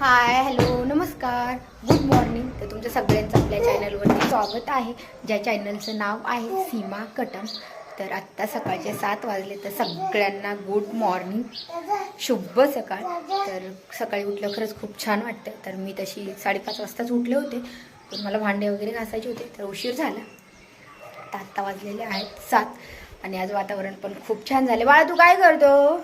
हाय hello नमस्कार. Good morning तर तुमच्या सगळ्यांचं आपल्या चॅनलवरती स्वागत आहे. ज्या चॅनलचं नाव आहे सीमा कटम. तर आत्ता सकाळचे सात वाजले तर सगळ्यांना गुड मॉर्निंग शुभ सकाळ. तर सकाळी उठलं खरंच खूप छान वाटतं तर मी तशी साडेपाच वाजताच उठले होते. पण मला भांडे वगैरे घासायचे होते तर उशीर झाला. तर आत्ता वाजलेले आहेत सात. आणि आज वातावरण पण खूप छान झाले बाळा तू काय करतो?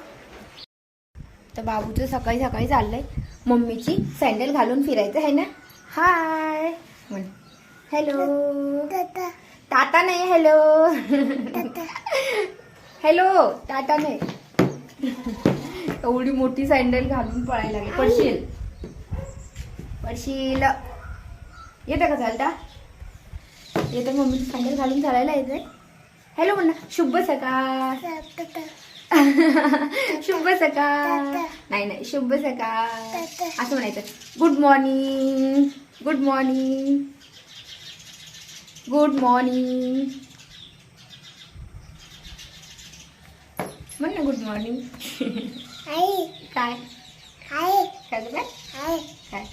तर बाबूचं सकाळी सकाळी चाललं आहे मम्मीची सँडल घालून फिरायचं आहे ना? हाय म्हण हॅलो टाटा नाही हॅलो हॅलो टाटा नाही. एवढी मोठी सँडल घालून पळायला लागली. पडशील? पडशील. येतं का चालता? येतं मम्मीची सँडल घालून चालायला येतंय हॅलो म्हणा. शुभ सकाळ. शुभ सकाळ. नाही नाही शुभ सकाळ. असं म्हणायचं. Good morning good morning good morning म्हण ना गुड मॉर्निंग काय? काय काय? काय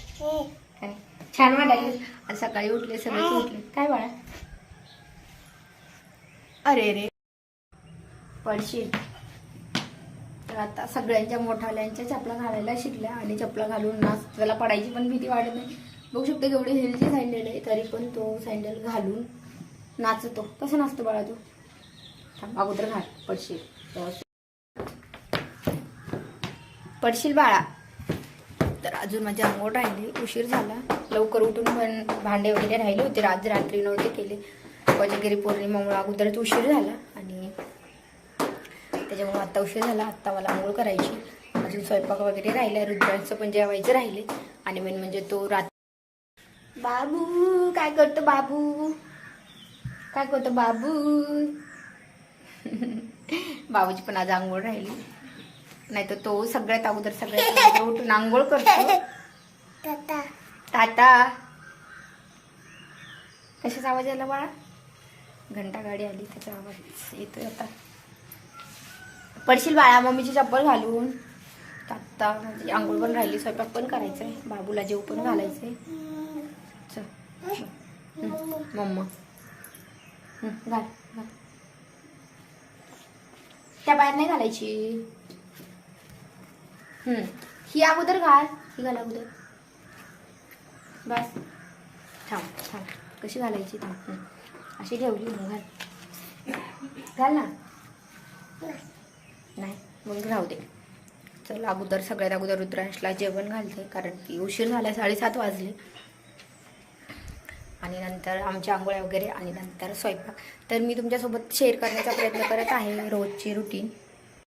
काय छान वाटायला आज सकाळी उठले सगळेच उठले. काय बाळा? अरे रे. पडशील. तर आता सगळ्यांच्या मोठाल्यांच्या चपला घालायला शिकल्या आणि चपला घालून नाच त्याला पडायची पण भीती वाटत नाही. बघू शकतो केवढी हिलची सँडल आहे तरी पण तो सँडल घालून नाचतो. कसं नाचतो बाळा तू. थांब, अगोदर घाल. पडशील. पडशील बाळा. तर अजून माझी आंघोळ राहिली. उशीर झाला. लवकर उठून पण भांडे वगैरे राहिले होते. आज रात्री नव्हते केले. कोजागिरी पौर्णिमामुळे अगोदरच उशीर झाला. त्याच्यामुळे आत्ता उशीर झाला आत्ता मला आंघोळ करायची. अजून स्वयंपाक वगैरे राहिला रुद्रांचं पण जेवायचं राहिले. आणि मेन म्हणजे तो रात बाबू काय करतो बाबू? काय करतो बाबू? बाबूची पण आज आंघोळ राहिली. नाही तर तो सगळ्यात अगोदर सगळ्यात उठून आंघोळ करतो. टाटा कशाचा आवाज आला बाळा? घंटा गाडी आली त्याचा आवाज येतोय आता. पडशील बाळा मम्मीची चप्पल घालून. आत्ता म्हणजे आंघोळ पण राहिली स्वयंपाक पण करायचंय. बाबूला जेव पण घालायचंय. चल मम्मा. घाल त्या बाहेर नाही घालायची. ही अगोदर घाल ही घाल अगोदर. बस. थांब थांब. कशी घालायची थांब. अशी ठेवली मग घाल. घाल ना. नाही मग राहू दे. चल अगोदर सगळ्यात अगोदर रुद्रांशला जेवण घालते कारण की उशीर झाला साडेसात वाजले. आणि नंतर आमच्या आंघोळ्या वगैरे आणि नंतर स्वयंपाक. तर मी तुमच्यासोबत शेअर करण्याचा प्रयत्न करत आहे रोजची रुटीन